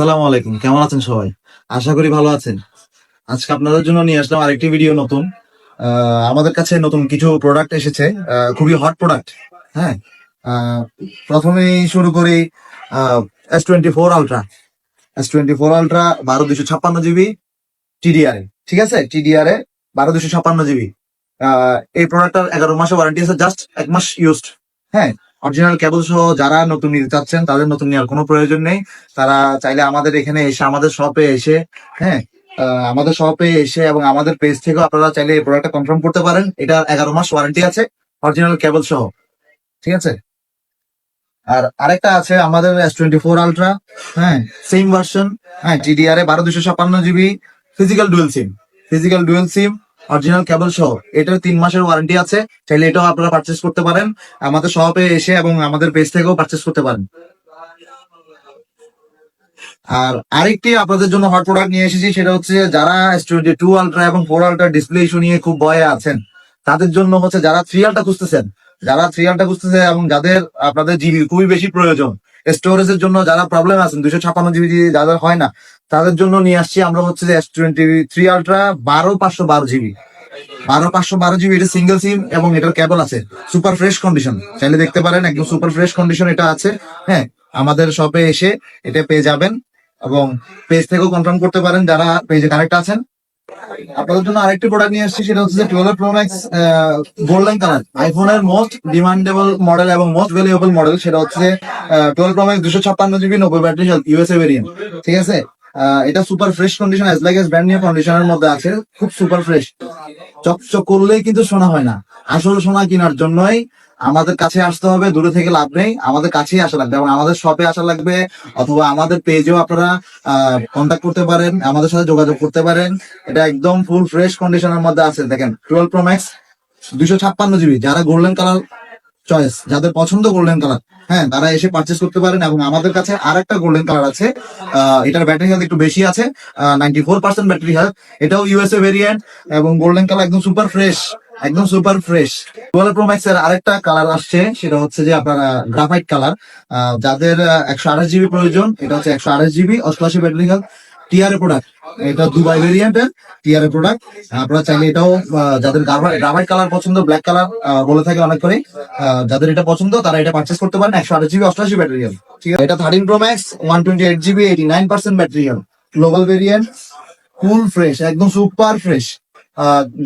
আসসালামু আলাইকুম, কেমন আছেন সবাই? আশা করি ভালো আছেন। আজকে আপনাদের জন্য নিয়ে আসলাম আরেকটি ভিডিও নতুন। আমাদের কাছে নতুন কিছু প্রোডাক্ট এসেছে খুবই হট প্রোডাক্ট হ্যাঁ? প্রথমেই শুরু করি S twenty four ultra S twenty four ultra বারো দুশো ছাপ্পান্ন জিবি টিডিআর ঠিক আছে? টিডিআর এ বারো দুশো ছাপ্পান্ন জিবি এই প্রোডাক্টটার এগারো মাসের ওয়ারেন্টি আছে জাস্ট এক মাস ইউজড হ্যাঁ? অরিজিনাল কেবল সহ যারা নতুন নিতে চাচ্ছেন, তাদের নতুন নেওয়ার কোনো প্রয়োজন নেই। তারা চাইলে আমাদের এখানে এসে, আমাদের শপে এসে হ্যাঁ আমাদের শপে এসে এবং আমাদের পেজ থেকেও আপনারা চাইলে এই প্রোডাক্টটা কনফার্ম করতে পারেন। এটা এগারো মাস ওয়ারেন্টি আছে অরিজিনাল কেবল সহ। ঠিক আছে? আর আরেকটা আছে আমাদের এস টোয়েন্টি ফোর আলট্রা হ্যাঁ সেম ভার্সন হ্যাঁ টিডিআর এ বারো দুশো ছাপান্ন GB physical dual SIM physical dual SIM original cable সহ এটার তিন মাসের ওয়ারেন্টি আছে, চাইলে এটাও আপনারা পারচেস করতে পারেন। আমাদের শপে এসে এবং আমাদের পেজ থেকেও পারচেস করতে পারেন। আর আরেকটি আপনাদের জন্য হট প্রোডাক্ট নিয়ে এসেছি, সেটা হচ্ছে যারা টোয়েন্টি টু আলট্রা এবং ফোর আলট্রা ডিসপ্লে ইস্যু নিয়ে খুব ভয়ে আছেন, তাদের জন্য হচ্ছে যারা থ্রি আলটা খুঁজতেছেন, যারা থ্রি আলটা খুঁজতেছে এবং যাদের আপনাদের জিবি খুবই বেশি প্রয়োজন স্টোরেজের জন্য যারা প্রবলেম আছেন দুশো ছাপ্পান্ন জিবি যাদের হয় না তাদের জন্য নিয়ে আসছি আমরা হচ্ছে যে এস টোয়েন্টি থ্রি আলট্রা বারো পাঁচশো বারো জিবি বারো পাঁচশো বারো জিবি এটা সিঙ্গেল সিম এবং এটার কেবল আছে। সুপার ফ্রেশ কন্ডিশন চাইলে দেখতে পারেন, একদম সুপার ফ্রেশ কন্ডিশন এটা আছে। হ্যাঁ আমাদের শপে এসে এটা পেয়ে যাবেন এবং পেজ থেকেও কনফার্ম করতে পারেন যারা পেজে কানেক্ট আছেন। আপনাদের জন্য আরেকটি প্রোডাক্ট নিয়ে আসছি, সেটা হচ্ছে twelve pro max golden colour আইফোনের মোস্ট ডিমান্ডেবল মডেল এবং মোস্ট ভ্যালুয়েবল মডেল সেটা হচ্ছে টুয়েলভ প্রো ম্যাক্স দুশো ছাপ্পান্ন জিবি নব্বই ব্যাটারি ইউএসএ ভেরিয়েন্ট ঠিক আছে? এটা super fresh condition as like as brand new কন্ডিশনের মধ্যে আছে, খুব সুপার ফ্রেশ চকচক করলেই কিন্তু শোনা হয় না। আসল সোনা কেনার জন্যই আমাদের কাছে আসতে হবে, দূরে থেকে লাভ নেই, আমাদের কাছেই আসা লাগবে। এবং আমাদের শপে আসা লাগবে, অথবা আমাদের পেজেও আপনারা কন্ট্যাক্ট করতে পারেন, আমাদের সাথে যোগাযোগ করতে পারেন। এটা একদম ফুল ফ্রেশ কন্ডিশনের মধ্যে আছে। দেখেন টুয়েলভ প্রো ম্যাক্স দুশো ছাপ্পান্ন জিবি যারা গোল্ডেন কালার চয়েস যাদের পছন্দ গোল্ডেন কালার হ্যাঁ তারা এসে পারচেস করতে পারেন এবং আমাদের কাছে আর একটা গোল্ডেন কালার আছে এটার ব্যাটারি হেলথ একটু বেশি আছে। Ninety four percent battery health এটাও ইউএসএ ভেরিয়েন্ট এবং গোল্ডেন কালার একদম সুপার ফ্রেশ একদম super fresh twelve pro max এর আরেকটা কালার আসছে, সেটা হচ্ছে যে আপনার গ্রাফাইট কালার যাদের একশো আঠাশ জিবি প্রয়োজন, এটা হচ্ছে একশো আঠাশ জিবি অষ্টআশি ব্যাটারি হেলথ টিআরএ প্রোডাক্ট এটা দুবাই ভেরিয়েন্টের টিআরএ প্রোডাক্ট আপনারা চাইলে এটাও যাদের গ্রাফাইট কালার পছন্দ ব্ল্যাক কালার বলে থাকে অনেক করে যাদের এটা পছন্দ, তারা এটা পারচেস করতে পারেন একশো আঠাশ জিবি অষ্টআশি ব্যাটারি হেলথ ঠিক আছে? এটা thirteen pro max one twenty eight GB eighty nine percent battery health global variant full fresh একদম সুপার ফ্রেশ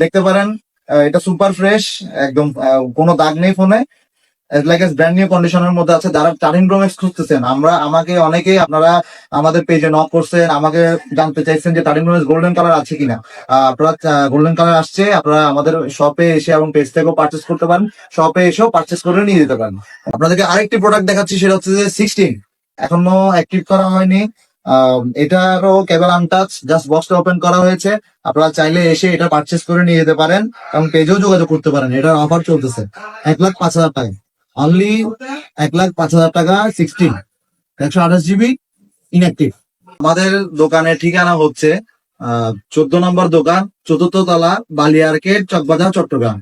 দেখতে পারেন এটা সুপার ফ্রেশ একদম কোনো দাগ নেই ফোনে লাইক ব্র্যান্ড নিউ কন্ডিশনের মধ্যে আছে, যারা টার্নিং প্রোম্যাক্স খুঁজতেছেন, আমরা, আমাকে অনেকেই আপনারা, আমাদের পেজে নক করছেন, আমাকে জানতে চাইছেন যে টার্নিং প্রোম্যাক্স গোল্ডেন কালার আছে কিনা। আপনারা গোল্ডেন কালার আসছে, আপনারা আমাদের শপে এসে এবং পেজ থেকেও পারচেস করতে পারেন শপে এসেও পারচেস করে নিয়ে যেতে পারেন। আপনাদেরকে আরেকটি প্রোডাক্ট দেখাচ্ছি, সেটা হচ্ছে যে সিক্সটিন এখনও অ্যাক্টিভ করা হয়নি। এটারও কেবল আনটাচ জাস্ট বক্সটা ওপেন করা হয়েছে। আপনারা চাইলে এসে এটা পারচেস করে নিয়ে যেতে পারেন এবং পেজেও যোগাযোগ করতে পারেন। এটার অফার চলতেছে। এক লাখ পাঁচ হাজার টাকা অনলি এক লাখ পাঁচ হাজার টাকা সিক্সটিন একশো আঠাশ জিবি ইনঅ্যাক্টিভ আমাদের দোকানের ঠিকানা হচ্ছে চোদ্দ নম্বর দোকান, চতুর্থ তলা বালিয়ারকে চকবাজার, চট্টগ্রাম।